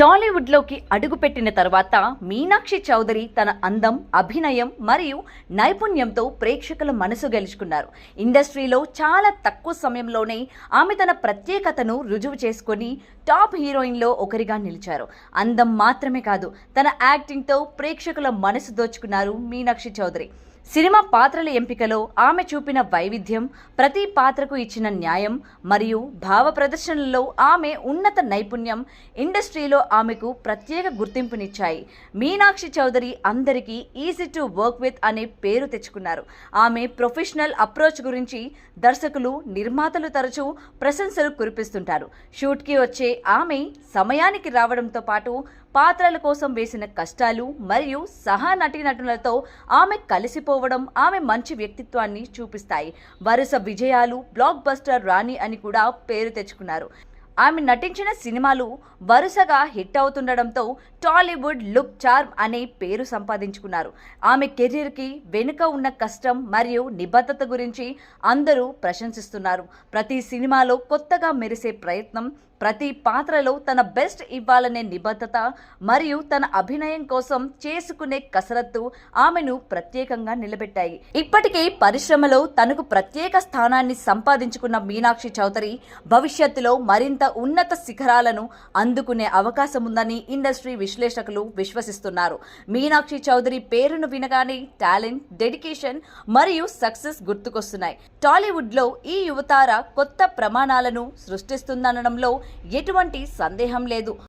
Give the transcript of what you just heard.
టాలీవుడ్లోకి అడుగుపెట్టిన తర్వాత మీనాక్షి చౌదరి తన అందం అభినయం మరియు నైపుణ్యంతో ప్రేక్షకుల మనసు గెలుచుకున్నారు. ఇండస్ట్రీలో చాలా తక్కువ సమయంలోనే ఆమె తన ప్రత్యేకతను రుజువు చేసుకొని టాప్ హీరోయిన్లో ఒకరిగా నిలిచారు. అందం మాత్రమే కాదు తన యాక్టింగ్తో ప్రేక్షకుల మనసు దోచుకున్నారు మీనాక్షి చౌదరి. సినిమా పాత్రల ఎంపికలో ఆమె చూపిన వైవిధ్యం ప్రతి పాత్రకు ఇచ్చిన న్యాయం మరియు భావ ప్రదర్శనలో ఆమె ఉన్నత నైపుణ్యం ఇండస్ట్రీలో ఆమెకు ప్రత్యేక గుర్తింపునిచ్చాయి. మీనాక్షి చౌదరి అందరికీ ఈజీ టు వర్క్ విత్ అనే పేరు తెచ్చుకున్నారు. ఆమె ప్రొఫెషనల్ అప్రోచ్ గురించి దర్శకులు నిర్మాతలు తరచూ ప్రశంసలు కురిపిస్తుంటారు. షూట్కి వచ్చే ఆమె సమయానికి రావడంతో పాటు పాత్రల కోసం వేసిన కష్టాలు మరియు సహా నటీనటులతో ఆమె కలిసిపోవడం ఆమె మంచి వ్యక్తిత్వాన్ని చూపిస్తాయి. వరుస విజయాలు బ్లాక్ బస్టర్ రాణి అని కూడా పేరు తెచ్చుకున్నారు. ఆమె నటించిన సినిమాలు వరుసగా హిట్ అవుతుండడంతో టాలీవుడ్ లుక్ చార్మ్ అనే పేరు సంపాదించుకున్నారు. ఆమె కెరీర్కి వెనుక ఉన్న కష్టం మరియు నిబద్ధత గురించి అందరూ ప్రశంసిస్తున్నారు. ప్రతి సినిమాలో కొత్తగా మెరిసే ప్రయత్నం ప్రతి పాత్రలో తన బెస్ట్ ఇవ్వాలనే నిబద్ధత మరియు తన అభినయం కోసం చేసుకునే కసరత్తు ఆమెను ప్రత్యేకంగా నిలబెట్టాయి. ఇప్పటికే పరిశ్రమలో తనకు ప్రత్యేక స్థానాన్ని సంపాదించుకున్న మీనాక్షి చౌదరి భవిష్యత్తులో మరింత ఉన్నత శిఖరాలను అందుకునే అవకాశం ఉందని ఇండస్ట్రీ విశ్లేషకులు విశ్వసిస్తున్నారు. మీనాక్షి చౌదరి పేరును వినగానే టాలెంట్ డెడికేషన్ మరియు సక్సెస్ గుర్తుకొస్తున్నాయి. టాలీవుడ్లో ఈ యువతార కొత్త ప్రమాణాలను సృష్టిస్తుందనడంలో ఎటువంటి సందేహం లేదు.